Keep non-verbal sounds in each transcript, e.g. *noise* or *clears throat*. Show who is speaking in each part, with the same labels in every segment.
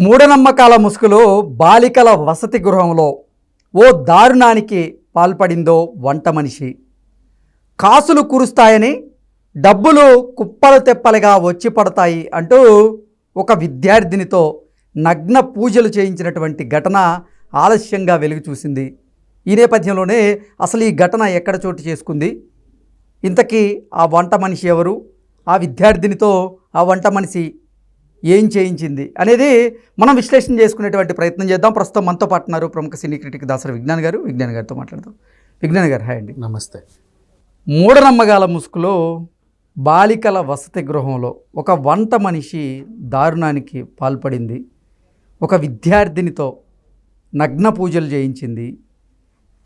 Speaker 1: మూఢనమ్మకాల ముసుగులో బాలికల వసతి గృహంలో ఓ దారుణానికి పాల్పడిందో వంట మనిషి. కాసులు కురుస్తాయని డబ్బులు కుప్పలు తెప్పలుగా వచ్చి పడతాయి అంటూ ఒక విద్యార్థినితో నగ్న పూజలు చేయించినటువంటి ఘటన ఆలస్యంగా వెలుగు చూసింది. ఈ నేపథ్యంలోనే అసలు ఈ ఘటన ఎక్కడ చోటు చేసుకుంది? ఇంతకీ ఆ వంట మనిషి ఎవరు? ఆ విద్యార్థినితో ఆ వంట మనిషి ఏం చేయించింది అనేది మనం విశ్లేషణ చేసుకునేటువంటి ప్రయత్నం చేద్దాం. ప్రస్తుతం మనతో పాటు ఉన్నారు ప్రముఖ సినీ క్రిటిక్ దాసరి విజ్ఞాన్ గారు. విజ్ఞాన్ గారితో మాట్లాడదాం. విజ్ఞాన్ గారు హాయ్ అండి.
Speaker 2: నమస్తే.
Speaker 1: మూఢనమ్మకాల ముసుగులో బాలికల వసతి గృహంలో ఒక వంట మనిషి దారుణానికి పాల్పడింది. ఒక విద్యార్థినితో నగ్న పూజలు చేయించింది.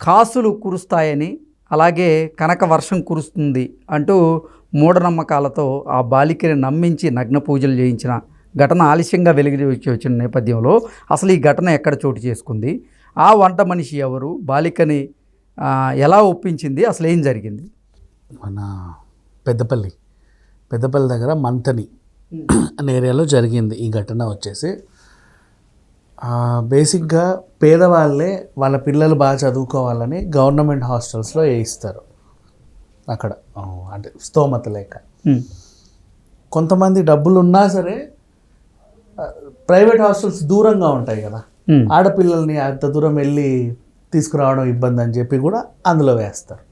Speaker 1: కాసులు కురుస్తాయని అలాగే కనక వర్షం కురుస్తుంది అంటూ మూఢనమ్మకాలతో ఆ బాలికని నమ్మించి నగ్న పూజలు చేయించిన ఘటన ఆలస్యంగా వెలుగు వచ్చి వచ్చిన నేపథ్యంలో అసలు ఈ ఘటన ఎక్కడ చోటు చేసుకుంది? ఆ వంట మనిషి ఎవరు? బాలికని ఎలా ఒప్పించింది? అసలు ఏం జరిగింది?
Speaker 2: మన పెద్దపల్లి పెద్దపల్లి దగ్గర మంతని అనే ఏరియాలో జరిగింది ఈ ఘటన వచ్చేసి. బేసిక్గా పేదవాళ్ళే వాళ్ళ పిల్లలు బాగా చదువుకోవాలని గవర్నమెంట్ హాస్టల్స్లో వేయిస్తారు అక్కడ. అంటే స్తోమత లేక. కొంతమంది డబ్బులు ఉన్నా సరే ప్రైవేట్ హాస్టల్స్ దూరంగా ఉంటాయి కదా. ఆడపిల్లల్ని అంత దూరం వెళ్ళి తీసుకురావడం ఇబ్బంది అని చెప్పి కూడా అందులో వేస్తారు.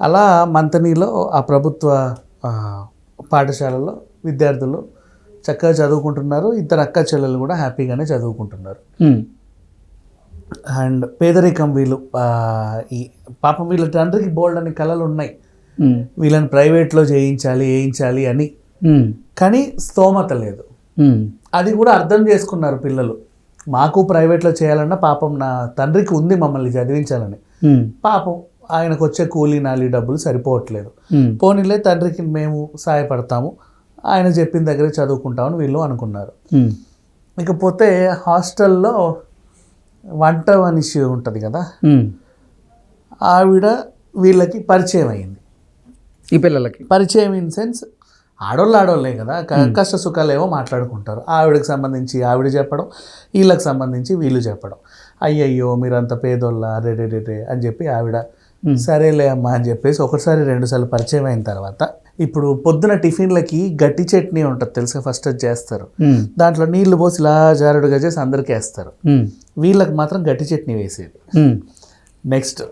Speaker 2: అలా మంతనీలో ఆ ప్రభుత్వ పాఠశాలలో విద్యార్థులు చక్కగా చదువుకుంటున్నారు. ఇద్దరు అక్క చెల్లెలు కూడా హ్యాపీగానే చదువుకుంటున్నారు. అండ్ పేదరికం వీళ్ళు ఈ పాపం వీళ్ళ తండ్రికి బోల్డ్ అని కళలు ఉన్నాయి. వీళ్ళని ప్రైవేట్లో చేయించాలి వేయించాలి అని. కానీ స్తోమత లేదు. అది కూడా అర్థం చేసుకున్నారు పిల్లలు. మాకు ప్రైవేట్లో చేయాలన్నా పాపం నా తండ్రికి ఉంది మమ్మల్ని చదివించాలని. పాపం ఆయనకు వచ్చే కూలీ నాలి డబ్బులు సరిపోవట్లేదు. పోనీలే తండ్రికి మేము సహాయపడతాము. ఆయన చెప్పిన దగ్గరే చదువుకుంటామని వీళ్ళు అనుకున్నారు. ఇకపోతే హాస్టల్లో వంట మనిషి ఉంటుంది కదా. ఆవిడ వీళ్ళకి పరిచయం అయింది.
Speaker 1: ఈ పిల్లలకి?
Speaker 2: పరిచయం ఇన్ సెన్స్ ఆడోళ్ళు ఆడోళ్ళే కదా. కష్ట సుఖాలు ఏవో మాట్లాడుకుంటారు. ఆవిడకి సంబంధించి ఆవిడ చెప్పడం వీళ్ళకి సంబంధించి వీళ్ళు చెప్పడం. అయ్యయ్యో మీరంత పేదోళ్ళ రే రే రే రే అని చెప్పి ఆవిడ సరేలే అమ్మా అని చెప్పేసి ఒకసారి రెండుసార్లు పరిచయం అయిన తర్వాత ఇప్పుడు పొద్దున టిఫిన్లకి గట్టి చట్నీ ఉంటుంది తెలుసా? ఫస్ట్ అది చేస్తారు. దాంట్లో నీళ్ళు పోసి ఇలా జారుడుగా చేసి అందరికీ వేస్తారు. వీళ్ళకి మాత్రం గట్టి చట్నీ వేసేది. నెక్స్ట్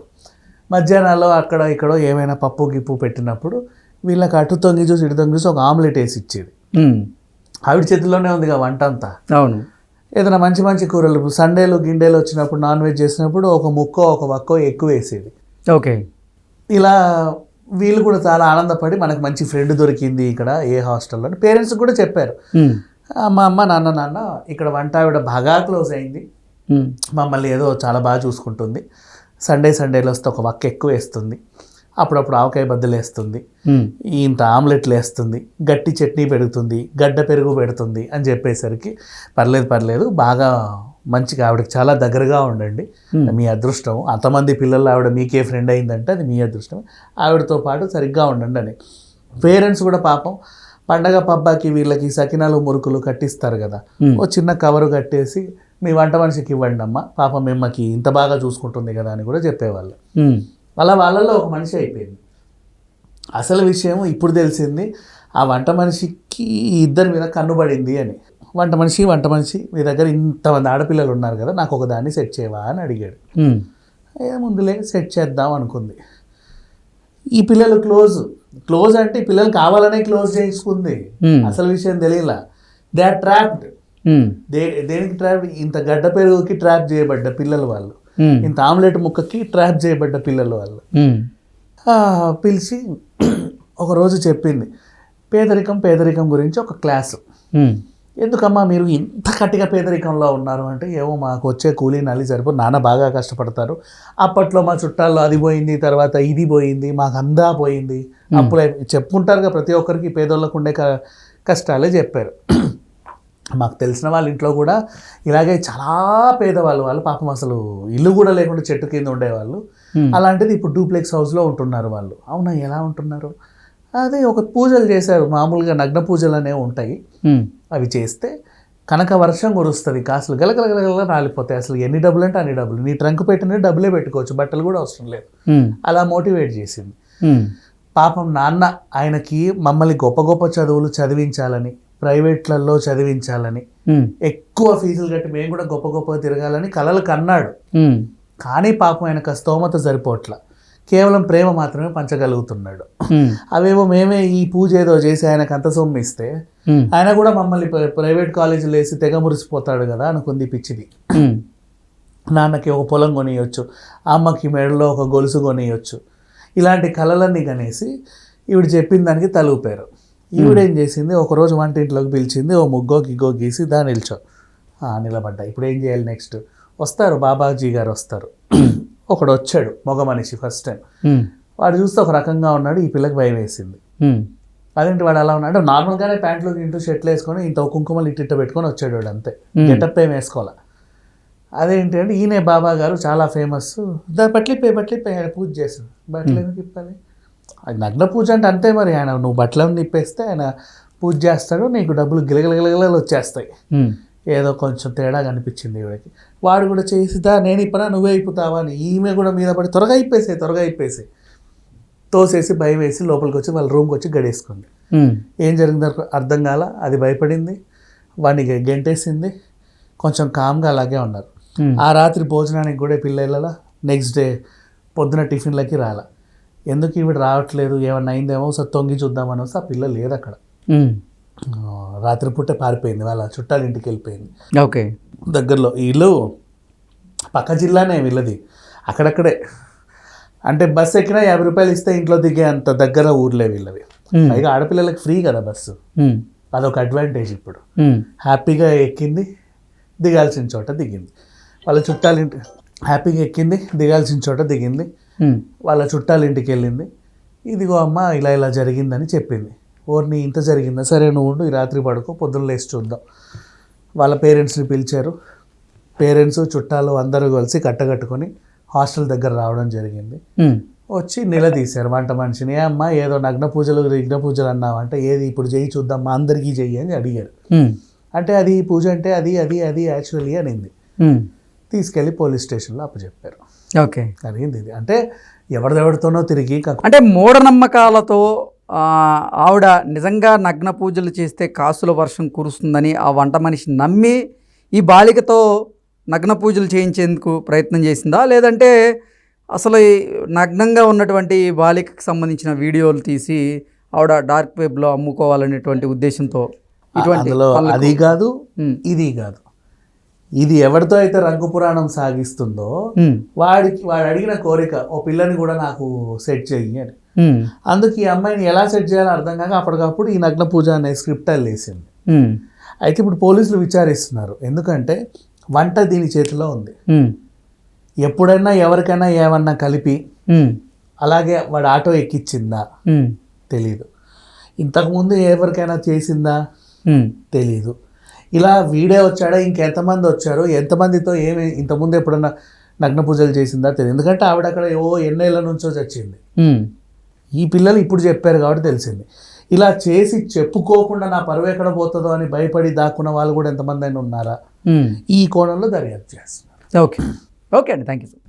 Speaker 2: మధ్యాహ్నాల్లో అక్కడ ఇక్కడ ఏమైనా పప్పు గిప్పు పెట్టినప్పుడు వీళ్ళకి అటు తొంగి చూసి ఇటు తొంగి చూసి ఒక ఆమ్లెట్ వేసి ఇచ్చేది. ఆవిడ చేతిలోనే ఉందిగా వంట అంతా.
Speaker 1: అవును.
Speaker 2: ఏదైనా మంచి మంచి కూరలు సండేలు గిండేలు వచ్చినప్పుడు నాన్ వెజ్ చేసినప్పుడు ఒక ముక్కో ఒక వక్కో ఎక్కువ వేసేది.
Speaker 1: ఓకే.
Speaker 2: ఇలా వీళ్ళు కూడా చాలా ఆనందపడి మనకు మంచి ఫ్రెండ్ దొరికింది ఇక్కడ ఏ హాస్టల్లో అని పేరెంట్స్ కూడా చెప్పారు.
Speaker 1: ఉమ్,
Speaker 2: అమ్మ అమ్మ నాన్న నాన్న ఇక్కడ వంట ఆవిడ బాగా క్లోజ్ అయింది. మమ్మల్ని ఏదో చాలా బాగా చూసుకుంటుంది. సండే సండేలో వస్తే ఒక వక్క ఎక్కువ వేస్తుంది. అప్పుడప్పుడు ఆవకాయ బద్దలు వేస్తుంది.
Speaker 1: ఉమ్,
Speaker 2: ఇంత ఆమ్లెట్లు వేస్తుంది గట్టి చట్నీ పెడుతుంది. గడ్డ పెరుగు పెడుతుంది అని చెప్పేసరికి పర్లేదు పర్లేదు బాగా మంచిగా ఆవిడకి చాలా దగ్గరగా ఉండండి. మీ అదృష్టం. అంతమంది పిల్లలు ఆవిడ మీకే ఫ్రెండ్ అయిందంటే అది మీ అదృష్టం. ఆవిడతో పాటు సరిగ్గా ఉండండి అని. పేరెంట్స్ కూడా పాపం పండగ పబ్బాకి వీళ్ళకి సకినాలు మురుకులు కట్టిస్తారు కదా. ఓ చిన్న కవరు కట్టేసి మీ వంట మనిషికి ఇవ్వండి అమ్మ పాపం మిమ్మకి ఇంత బాగా చూసుకుంటుంది కదా అని కూడా చెప్పేవాళ్ళు.
Speaker 1: ఉమ్,
Speaker 2: అలా వాళ్ళల్లో ఒక మనిషి అయిపోయింది. అసలు విషయం ఇప్పుడు తెలిసింది ఆ వంట మనిషికి ఇద్దరి మీద కన్నుబడింది అని. వంట మనిషి వంట మనిషి మీ దగ్గర ఇంతమంది ఆడపిల్లలు ఉన్నారు కదా నాకు ఒక దాన్ని సెట్ చేయవా అని అడిగాడు. ఏ ముందులే సెట్ చేద్దాం అనుకుంది. ఈ పిల్లలు క్లోజ్. క్లోజ్ అంటే ఈ పిల్లలు కావాలనే క్లోజ్ చేసుకుంది అసలు విషయం తెలియలా. They are trapped. దేనికి ట్రాప్ ఇంత గడ్డ పెరుగుకి ట్రాప్ చేయబడ్డ పిల్లలు వాళ్ళు. ఇంత ఆమ్లెట్ ముక్కకి ట్రాప్ చేయబడ్డ పిల్లలు వాళ్ళు. ఆ, పిలిచి *clears throat* ఒకరోజు చెప్పింది పేదరికం పేదరికం గురించి ఒక క్లాసు.
Speaker 1: ఉమ్,
Speaker 2: ఎందుకమ్మా మీరు ఇంత కట్టిగా పేదరికంలో ఉన్నారు అంటే ఏమో మాకు వచ్చే కూలీ నల్లి సరిపో నాన్న బాగా కష్టపడతారు. అప్పట్లో మా చుట్టాల్లో అది పోయింది తర్వాత ఇది పోయింది మాకు అందా పోయింది. అప్పుడే చెప్పుకుంటారుగా ప్రతి ఒక్కరికి పేదోళ్ళకు ఉండే కష్టాలే చెప్పారు. మాకు తెలిసిన వాళ్ళ ఇంట్లో కూడా ఇలాగే చాలా పేదవాళ్ళు వాళ్ళు పాపం అసలు ఇల్లు కూడా లేకుండా చెట్టు కింద ఉండేవాళ్ళు.
Speaker 1: Hmm.
Speaker 2: అలాంటిది ఇప్పుడు డూప్లెక్స్ హౌస్లో ఉంటున్నారు వాళ్ళు. అవునా ఎలా ఉంటున్నారు? అదే ఒక పూజలు చేశారు మామూలుగా నగ్న పూజలు అనేవి ఉంటాయి.
Speaker 1: ఉమ్,
Speaker 2: అవి చేస్తే కనుక వర్షం కురుస్తుంది కాసులు గలగలగలగల రాలిపోతాయి. అసలు ఎన్ని డబ్బులు అంటే అన్ని డబ్బులు. నీ ట్రంక్ పెట్టిన డబ్బులే పెట్టుకోవచ్చు బట్టలు కూడా అవసరం లేదు.
Speaker 1: ఉమ్,
Speaker 2: అలా మోటివేట్ చేసింది. పాపం నాన్న ఆయనకి మమ్మల్ని గొప్ప గొప్ప చదువులు చదివించాలని ప్రైవేట్లలో చదివించాలని. ఎక్కువ ఫీజులు కట్టి మేము కూడా గొప్ప గొప్పగా తిరగాలని కలలు కన్నాడు. కానీ పాపం ఆయనకు స్తోమత సరిపోట్ల. కేవలం ప్రేమ మాత్రమే పంచగలుగుతున్నాడు. అవేమో మేమే ఈ పూజ ఏదో చేసి ఆయనకు అంత సొమ్ము ఇస్తే ఆయన కూడా మమ్మల్ని ప్ర- ప్రైవేట్ కాలేజీలో వేసి తెగ మురిసిపోతాడు కదా అనుకుంది పిచ్చిది. నాన్నకి ఒక పొలం కొనియొచ్చు అమ్మకి మెడలో ఒక గొలుసు కొనియొచ్చు. ఇలాంటి కళలన్నీ కనేసి ఈవిడ చెప్పిన దానికి తలూపారు ఈవిడేం చేసింది? ఒకరోజు వంటింట్లోకి పిలిచింది ఓ ముగ్గో గిగ్గో గీసి దా నిల్చో. నిలబడ్డా. ఇప్పుడు ఏం చేయాలి నెక్స్ట్ వస్తారు బాబాజీ గారు వస్తారు. *clears throat* ఒకడు వచ్చాడు మగ మనిషి ఫస్ట్ టైం వాడు చూస్తే ఒక రకంగా ఉన్నాడు ఈ పిల్లకి భయం వేసింది. అదేంటి వాడు అలా ఉన్నాడు? నార్మల్గానే ప్యాంట్లు ఇంటూ షర్ట్లు వేసుకొని ఇంత కుంకుమలు ఇట్టిట్ట పెట్టుకొని వచ్చాడు వాడు అంతే. గెటప్ ఏం వేసుకోవాలా? అదేంటి అంటే ఈయనే బాబా గారు చాలా ఫేమస్ దా బట్లిపే బట్లిపే ఆయన పూజ చేస్తాడు బట్టలు ఎందుకు ఇప్పాలి? నగ్న పూజ అంటే అంతే మరి. ఆయన నువ్వు బట్టలను నిప్పేస్తే ఆయన పూజ చేస్తాడు నీకు డబ్బులు గిలగిలగిలగిలలు వచ్చేస్తాయి ఏదో కొంచెం తేడా కనిపించింది ఈవిడకి వాడు కూడా చేసిదా నేను ఇప్పుడా నువ్వే అయిపోతావా అని ఈమె కూడా మీద పడి త్వరగా అయిపోయేసే త్వరగా అయిపోయేసే తోసేసి భయం వేసి లోపలికి వచ్చి వాళ్ళ రూమ్కి వచ్చి గడేసుకుంది ఏం జరిగిందో అర్థం కాల అది భయపడింది వాడిని గెంటేసింది కొంచెం కామ్గా అలాగే ఉన్నారు ఆ రాత్రి భోజనానికి కూడా పిల్లల నెక్స్ట్ డే పొద్దున టిఫిన్లకి రాల ఎందుకు ఈవిడ రావట్లేదు? ఏమన్నా అయిందేమో? ఒకసారి తొంగి చూద్దామని వస్తే ఆ పిల్ల లేదు అక్కడ. రాత్రిపూటే పారిపోయింది. వాళ్ళ చుట్టాల ఇంటికి వెళ్ళిపోయింది.
Speaker 1: ఓకే.
Speaker 2: దగ్గరలో వీళ్ళు పక్క జిల్లానే వీళ్ళది. అక్కడక్కడే. అంటే బస్సు ఎక్కినా యాభై రూపాయలు ఇస్తే ఇంట్లో దిగే అంత దగ్గర ఊర్లే వీళ్ళవి. పైగా ఆడపిల్లలకి ఫ్రీ కదా బస్సు. అదొక అడ్వాంటేజ్ ఇప్పుడు. హ్యాపీగా ఎక్కింది దిగాల్సిన చోట దిగింది. వాళ్ళ చుట్టాల ఇంటి హ్యాపీగా ఎక్కింది దిగాల్సిన చోట దిగింది. వాళ్ళ చుట్టాల ఇంటికి వెళ్ళింది ఇదిగో అమ్మ ఇలా ఇలా జరిగిందని చెప్పింది. ఓర్ని ఇంత జరిగిందా? సరే నువ్వు ఉండు ఈ రాత్రి పడుకో పొద్దున్న లేచి చూద్దాం. వాళ్ళ పేరెంట్స్ని పిలిచారు. పేరెంట్స్ చుట్టాలు అందరూ కలిసి కట్టగట్టుకొని హాస్టల్ దగ్గర రావడం జరిగింది. వచ్చి నిలదీశారు. వంట మనిషిని ఏ అమ్మా ఏదో నగ్న పూజలు విఘ్న పూజలు అన్నావు అంటే ఏది? ఇప్పుడు చెయ్యి చూద్దాం మా అందరికీ చెయ్యి అని అడిగారు. అంటే అది పూజ అంటే అది అది అది యాక్చువల్లీ అనింది. తీసుకెళ్ళి పోలీస్ స్టేషన్లో అప్పచెప్పారు.
Speaker 1: ఓకే.
Speaker 2: అడిగింది ఇది. అంటే ఎవరిదెవరితోనో తిరిగి
Speaker 1: అంటే మూఢనమ్మకాలతో ఆవిడ నిజంగా నగ్న పూజలు చేస్తే కాసుల వర్షం కురుస్తుందని ఆ వంట మనిషి నమ్మి ఈ బాలికతో నగ్న పూజలు చేయించేందుకు ప్రయత్నం చేసిందా? లేదంటే అసలు ఈ నగ్నంగా ఉన్నటువంటి ఈ బాలికకు సంబంధించిన వీడియోలు తీసి ఆవిడ డార్క్ వెబ్లో అమ్ముకోవాలనేటువంటి ఉద్దేశంతో ఇటువంటి
Speaker 2: అది కాదు ఇది కాదు. ఇది ఎవరితో అయితే రంగు పురాణం సాగిస్తుందో వాడికి వాడు అడిగిన కోరిక ఓ పిల్లని కూడా నాకు సెట్ చెయ్యి అని. అందుకు ఈ అమ్మాయిని ఎలా సెట్ చేయాలో అర్థం కాక అప్పటికప్పుడు ఈ నగ్న పూజ అనే స్క్రిప్ట్ వేసింది అయితే ఇప్పుడు పోలీసులు విచారిస్తున్నారు. ఎందుకంటే వంట దీని చేతిలో ఉంది. ఎప్పుడైనా ఎవరికైనా ఏమన్నా కలిపి అలాగే వాడు ఆటో ఎక్కిచ్చిందా? తెలీదు. ఇంతకుముందు ఎవరికైనా చేసిందా? తెలీదు. ఇలా వీడే వచ్చాడా ఇంకెంతమంది వచ్చారు ఎంతమందితో ఏమి ఇంతకుముందు ఎప్పుడన్నా నగ్న పూజలు చేసిందా తెలియదు. ఎందుకంటే ఆవిడ అక్కడ ఓ ఎన్నేళ్ళ నుంచో చచ్చింది. ఈ పిల్లలు ఇప్పుడు చెప్పారు కాబట్టి తెలిసింది. ఇలా చేసి చెప్పుకోకుండా నా పరువు ఎక్కడ పోతుందో అని భయపడి దాక్కున్న వాళ్ళు కూడా ఎంతమంది అయినా ఉన్నారా. ఈ కోణంలో దర్యాప్తు చేస్తున్నారు.
Speaker 1: ఓకే. ఓకే అండి. Thank you sir.